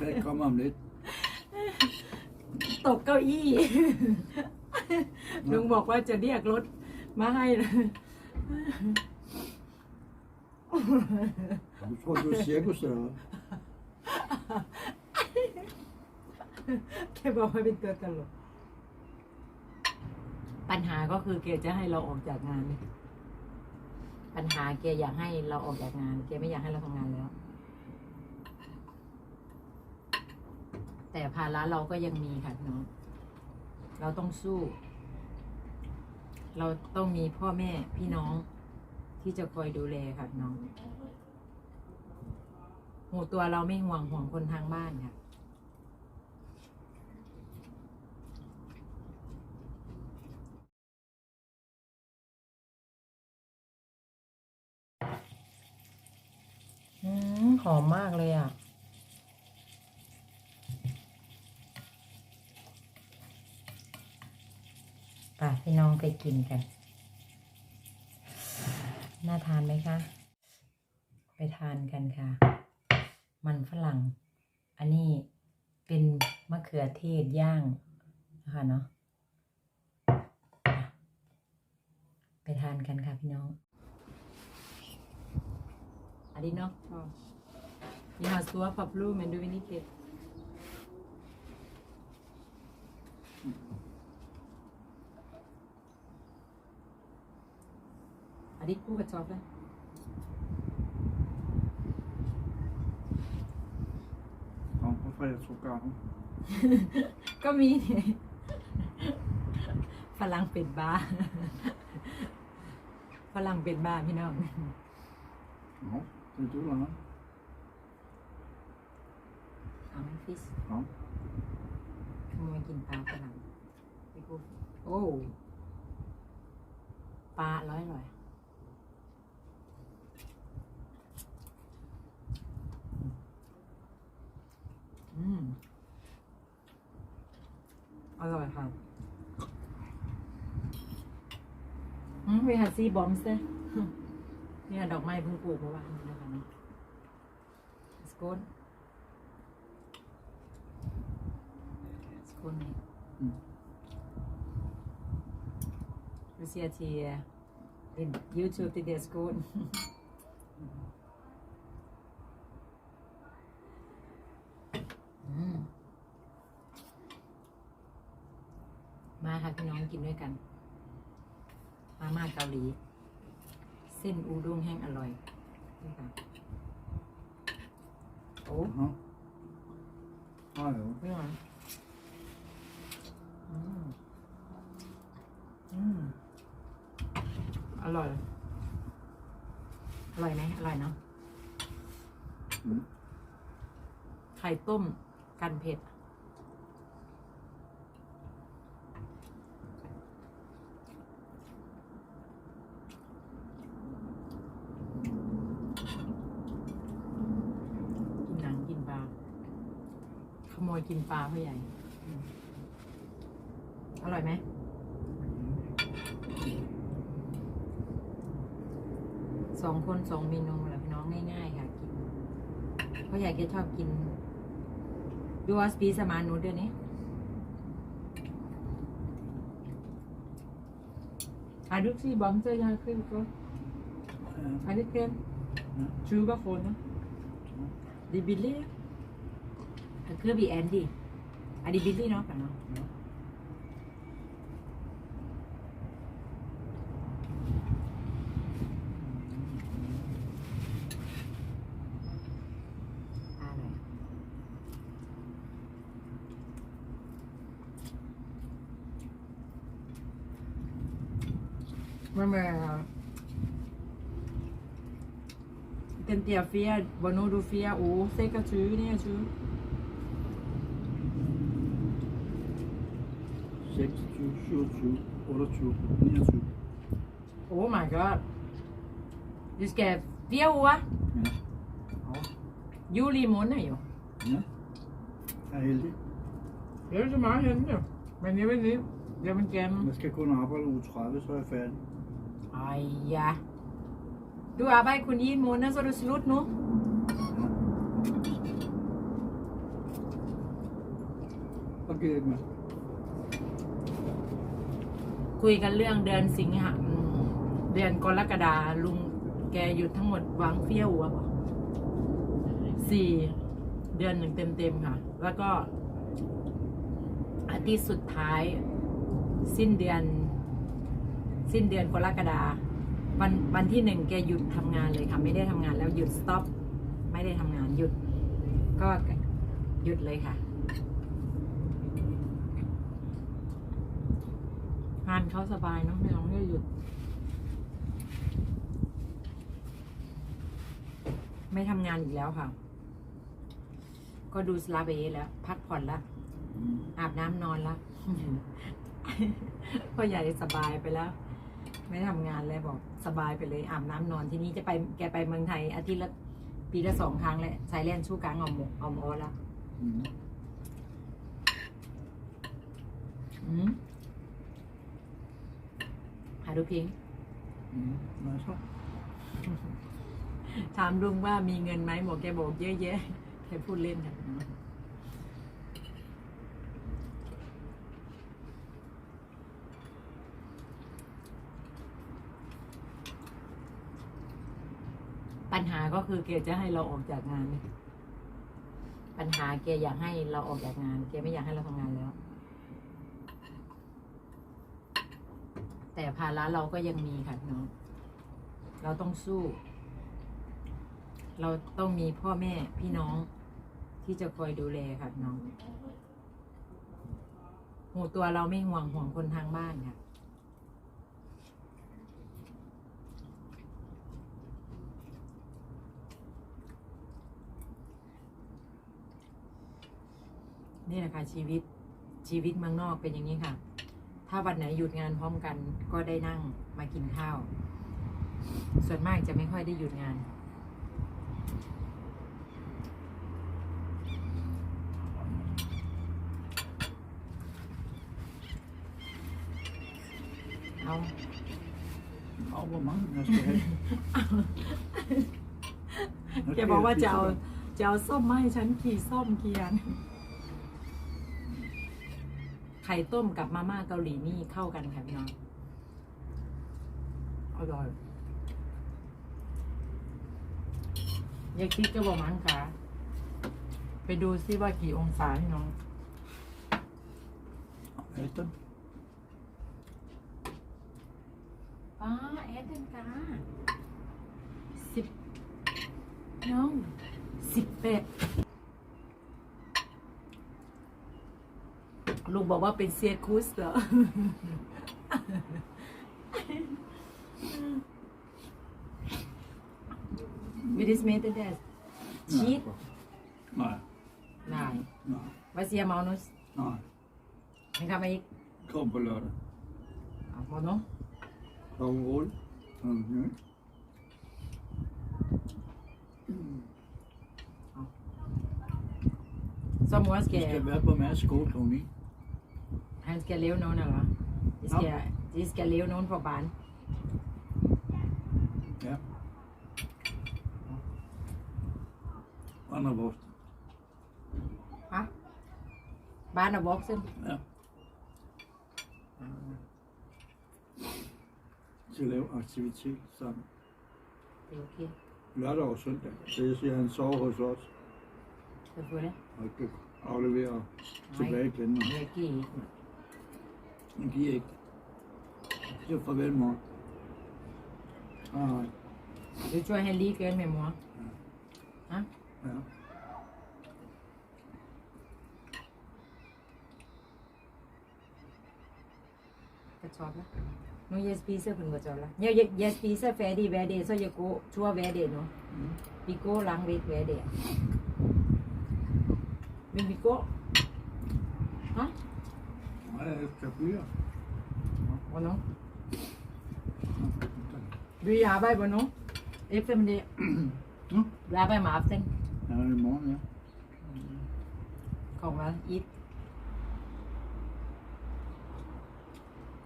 Der kommer om lidt. ตกเก้าอี้ลุงบอกว่าจะเรียกรถมาให้นะ Du tror, du er cirkus eller hvad? แกบอกว่าเป็นตัวตลก ปัญหาก็คือแกจะให้เราออกจากงาน ปัญหาแกอยากให้เราออกจากงานแกไม่อยากให้เราทำงานแล้ว แต่ภาระเราก็ยังมีค่ะน้องเราต้องสู้ เราต้องมีพ่อแม่พี่น้องที่จะคอยดูแลค่ะน้องหูตัวเราไม่ห่วงห่วงคนทางบ้านค่ะหอมมากเลยอะ ไปพี่น้องไปกินกัน น่าทานไหมคะ ไปทานกันค่ะ มันฝรั่ง อันนี้เป็นมะเขือเทศย่างนะคะเนาะอะไปทานกันค่ะพี่น้อง อันนี้เนาะนี่ฮาสัวปับลูเม นดูวินิเกตอันนี้กูกับจอบเลย Kom på fredagsprogrammet. ก็มีเนี่ยฝรั่งเป็นบ้าฝรั่งเป็นบ้าพี่น้อง Nå, det er du eller hvad? เอาไหมฟิส Kom. ขโมยกินปลาฝรั่งไปกูโอ้ปลาร้อยร่อยอืม อร่อยค่ะอืมเวหาซีบอมส์เลยเนี่ยดอกไม้เพิ่งปลูกเมื่อวานนี้นะคะเนาะสกุลสกุลนี่ Mm. Du ser til uh, en YouTube, det der skål. mm. มาค่ะพี่น้องกินด้วยกัน มาม่าเกาหลี เส้นอูด้งแห้งอร่อยนี่ค่ะโอ้ Nå. Nej, jo. ไม่หวานอืมอืมอร่อย อร่อยไหมอร่อยเนาะ Mm. ไข่ต้มกันเผ็ด กินหนังกินปลา ขโมยกินปลาพ่อใหญ่อืมอร่อยไหม สองคนสองเมนูแหละพี่น้องง่ายๆค่ะกินพ่อใหญ่แกชอบกินดูว่าสปีสมานูเดือนนี้อาดุซี่บอมเจอยาขึ้นก็ Ja. อันนี้เค็มชูก็โฟนนะดีบิล ลี่คือบีแอนดี้อันนี้บิลลี่เนาะกันเนาะ Ja. อะไรไม่ไม่ den der ferie, hvornår du ferie 26, 29. 26, 27, 28, 29. Oh my god. Vi skal fire uger. Ja. Juli måned jo. Ja. Jeg er heldig. Det er jo så meget henne jo. Men jeg vil lige, jeg vil gerne. Jeg skal kun arbejde uge 30, så er jeg færdig. Ej ja. Du arbejder kun i en måned, så er du slut nu. Ja. Gick med? คุยกันเรื่องเดือนสิงหาเดือนกรกฎาลุงแกหยุดทั้งหมดวางเฟี้ยวอะสี่เดือนหนึ่งเต็มๆค่ะ แล้วก็อาทิตย์สุดท้าย สิ้นเดือน สิ้นเดือนกรกฎาวันวันที่หนึ่งแกหยุดทำงานเลยค่ะ ไม่ได้ทำงานแล้วหยุดสต็อปไม่ได้ทำงานหยุด ก็หยุดเลยค่ะ งานเขาสบายเนาะไม่ต้องไม่หยุด ไม่ทำงานอีกแล้วค่ะ ก็ดูสลาเบแล้ว พักผ่อนแล้ว Mm. อาบน้ำนอนแล้วพ่อใหญ่สบายไปแล้ว ไม่ทำงานแล้วบอกสบายไปเลยอาบน้ำนอนทีนี้จะไปแกไปเมืองไทยอาทิตย์ละปีละสองครั้งแหละไซแลนด์ชู่กลางเอาหมกเอาหมอแล้ว Mm. อืม หาดูพิง Mm. Nej, så. ถามลุงว่ามีเงินไหมหมอแกบอกเยอะแยะแกพูดเล่นค่ะ Mm. ปัญหาก็คือแกจะให้เราออกจากงาน ปัญหาแกอยากให้เราออกจากงานแกไม่อยากให้เราทำงานแล้ว แต่ภาระเราก็ยังมีค่ะน้องเราต้องสู้ เราต้องมีพ่อแม่พี่น้อง ที่จะคอยดูแลค่ะน้องหูตัวเราไม่ห่วงห่วงคนทางบ้านค่ะนี่แหละค่ะชีวิตชีวิตเมืองนอกเป็นอย่างนี้ค่ะ ถ้าวันไหนหยุดงานพร้อมกันก็ได้นั่งมากินข้าว ส่วนมากจะไม่ค่อยได้หยุดงาน เอา Ja, hvor mange jeg skal have. แกบอกว่าจะเอาจะเอาส้มมาให้ฉันกี่ส้มเกียน ไข่ต้มกับมาม่าเกาหลีนี่เข้ากันค่ะพี่น้องอร่อยยายคิดก็บอกมั้งค่ะ ไปดูซิว่ากี่องศาพี่น้อง Ät den. ป้าแอดเดนกาสิบน้องสิบเป็ด ลุงบอกว่าเป็นเซียคุสเหรอ Wie is met det? Cheat? Nej, Nej. nej, Vad säger Magnus? nej. Han kan man ikke... Kom på lørdag. Ja, Hvornår? Kom rull. Mm. Så mor Vi skal... skal han skal lave nogen, eller hvad? Det skal, ja. det skal lave nogen på barn. Ja. Barn og voksne. Hva? Barn og voksne? Ja. Til at lave aktivitet sammen. Det er okay. Lørdag og søndag. Det jeg sige, at han sover hos os. Hvorfor det? Og afleverer tilbage igen. Nej, det er ikke. Så siger farvel, mor. Hej. Du tror, han lige gør med mor. Hả? Ja. Kartofler. Nu jeg spiser kun kartofler. Jeg, jeg, jeg spiser færdig hver dag, så jeg går tur hver dag nu. Mm. Vi går langt væk hver dag. Men vi går. Hả? Hvornår? Vi arbejder hvornår? Eftermiddag. Nå. Vi arbejder om aftenen. Ja, i morgen, ja. Kommer et.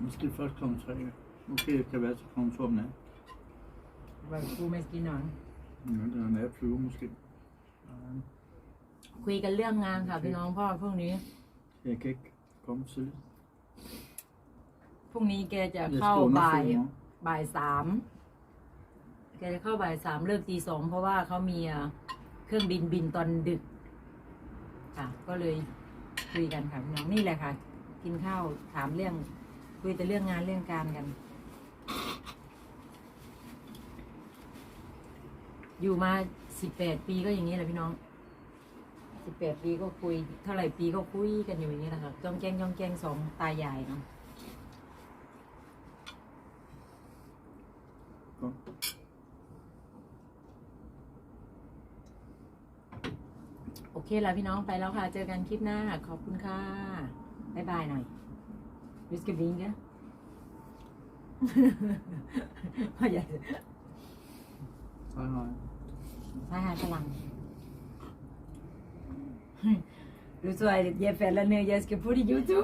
Måske først kl. 3. Måske det kan være til kl. 2 om natten. Var du maskineren? Ja, det er en natflyve måske. คุยกันเรื่องงานค่ะพี่น้องเพ่อพวกนี้ Ekek, kom absolut. พรุ่งนี้แกจะ Det เข้า står บ่าย med filmer. บ่ายสามแกจะเข้าบ่ายสามเลิกตีสองเพราะว่าเขามีเอ่อเครื่องบินบินตอนดึก ค่ะ ก็เลยคุยกันค่ะพี่น้องนี่แหละค่ะ กินข้าวถามเรื่อง คุยแต่เรื่องงานเรื่องการกัน อยู่มาสิบแปดปีก็อย่างนี้แหละพี่น้อง สิบแปดปีก็คุย เท่าไหร่ปีก็คุยกันอยู่อย่างนี้แหละค่ะจ้องแจ้งจ้องแจ้งสองตายายเนาะ Kom. โอเคแล้วพี่น้องไปแล้วค่ะ เจอกันคลิปหน้า ขอบคุณค่ะ บ๊ายบายหน่อยวิสกี้บิงกะพ่อใหญ่ Hej, hej. ใช่ค่ะพลัง તું તો આ જગ્યાએ પહેલાં નહીં જાય કે ભૂલી ગયું તું